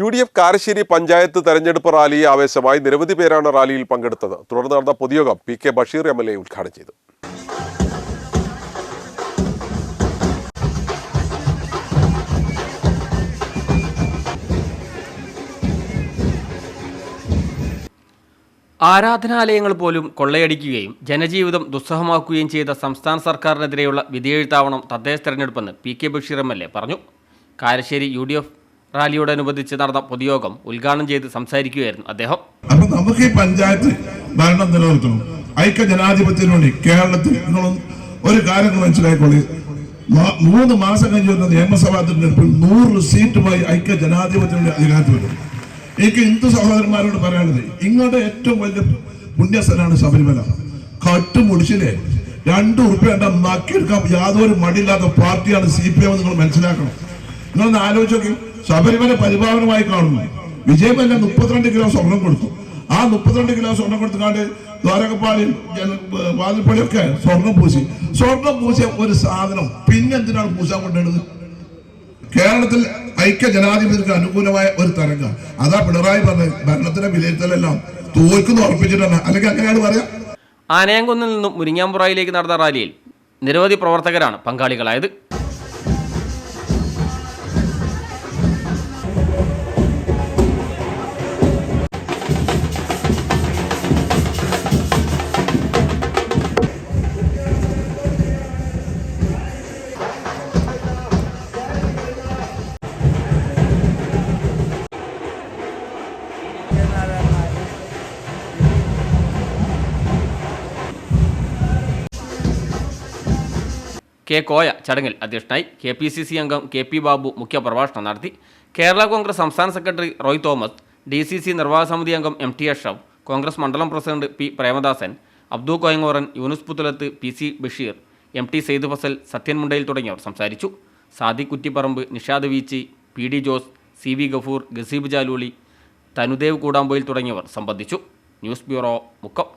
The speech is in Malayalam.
U D F Karassery panchayat തെരഞ്ഞെടുപ്പ് റാലി ആവേശമായി നിരവധി പേരാണ് റാലിയിൽ പങ്കെടുത്തത്. തുടർന്ന് നടന്ന പൊതുയോഗം P K Basheer M L A ഉദ്ഘാടനം ചെയ്തു. ആരാധനാലയങ്ങൾ പോലും കൊള്ളയടിക്കുകയും ജനജീവിതം ദുസ്സഹമാക്കുകയും ചെയ്ത സംസ്ഥാന സർക്കാരിനെതിരെയുള്ള വിധിയെഴുത്താവണം തദ്ദേശ തെരഞ്ഞെടുപ്പെന്ന് P K Basheer M L A പറഞ്ഞു. കാരശ്ശേരി യു ഡി എഫ് റാലിയോടനുബന്ധിച്ച് നടന്ന പൊതുയോഗം ഉദ്ഘാടനം ചെയ്ത് സംസാരിക്കുകയായിരുന്നു അദ്ദേഹം. അപ്പൊ നമുക്ക് ഈ പഞ്ചായത്ത് ഭരണം നിലനിർത്തണം. ഐക്യ ജനാധിപത്യത്തിന് വേണ്ടി കേരളത്തിൽ ഒരു കാര്യം മനസ്സിലായിക്കോളി മൂന്ന് മാസം കഴിഞ്ഞ് വരുന്ന നിയമസഭാ തിരഞ്ഞെടുപ്പിൽ നൂറ് സീറ്റുമായി ഐക്യ ജനാധിപത്യത്തിന്റെ അധികാരത്തിൽ വരും. എനിക്ക് ഹിന്ദു സഹോദരന്മാരോട് പറയാനുള്ളത് ഇങ്ങോട്ട് ഏറ്റവും വലിയ പുണ്യസ്ഥനാണ് ശബരിമല. കട്ടുമുടിച്ചില്ലേ രണ്ടു ഉറുപ്പ്യ നക്കിയെടുക്കാൻ യാതൊരു മടിയില്ലാത്ത പാർട്ടിയാണ് സി പി എം നിങ്ങൾ മനസ്സിലാക്കണം. നിങ്ങളൊന്ന് ആലോചിച്ച് നോക്കി. ശബരിമല പരിപാലനമായി കാണുന്നു. വിജയമല്ല മുപ്പത്തിരണ്ട് കിലോ സ്വർണം കൊടുത്തു. ആ മുപ്പത്തിരണ്ട് കിലോ സ്വർണം കൊടുത്തുകൊണ്ട് ദ്വാരകപ്പാളിൽ വാതിൽപ്പള്ളിയൊക്കെ സ്വർണം പൂശി. സ്വർണം പൂശിയ ഒരു സാധനം പിന്നെന്തിനാണ് പൂശാൻ കൊണ്ടുവരുന്നത്? കേരളത്തിൽ ഐക്യ ജനാധിപത്യത്തിന് അനുകൂലമായ ഒരു തരംഗം. അതാ പിണറായി പറഞ്ഞത് ഭരണത്തിന്റെ വിലയിരുത്തലെല്ലാം തോൽക്കുന്ന ഉറപ്പിച്ചിട്ടാണ്. അല്ലെങ്കിൽ അങ്ങനെയാണ് പറയാം. ആനയാങ്കുന്നിൽ നിന്നും മുരിങ്ങാമ്പുറയിലേക്ക് നടന്ന റാലിയിൽ നിരവധി പ്രവർത്തകരാണ് പങ്കാളികളായത്. കെ കോയ ചടങ്ങിൽ അധ്യക്ഷനായി കെ പി സി സി അംഗം കെ പി ബാബു മുഖ്യപ്രഭാഷണം നടത്തി. കേരള കോൺഗ്രസ് സംസ്ഥാന secretary Roy Thomas D C C നിർവാഹക സമിതി അംഗം എം ടി അഷ്റഫ് കോൺഗ്രസ് മണ്ഡലം president P Premadasan Abdu Koyangoran Yunus Puthulath P C Basheer M T Saeed Fasal Sathyan Mundayil തുടങ്ങിയവർ സംസാരിച്ചു. Sadi Kuttiparamb Nishad Veechi P D Jose C V Gafoor Gaseeb Jaluli Thanudev Koodampoyil തുടങ്ങിയവർ സംബന്ധിച്ചു. News bureau Mukkam.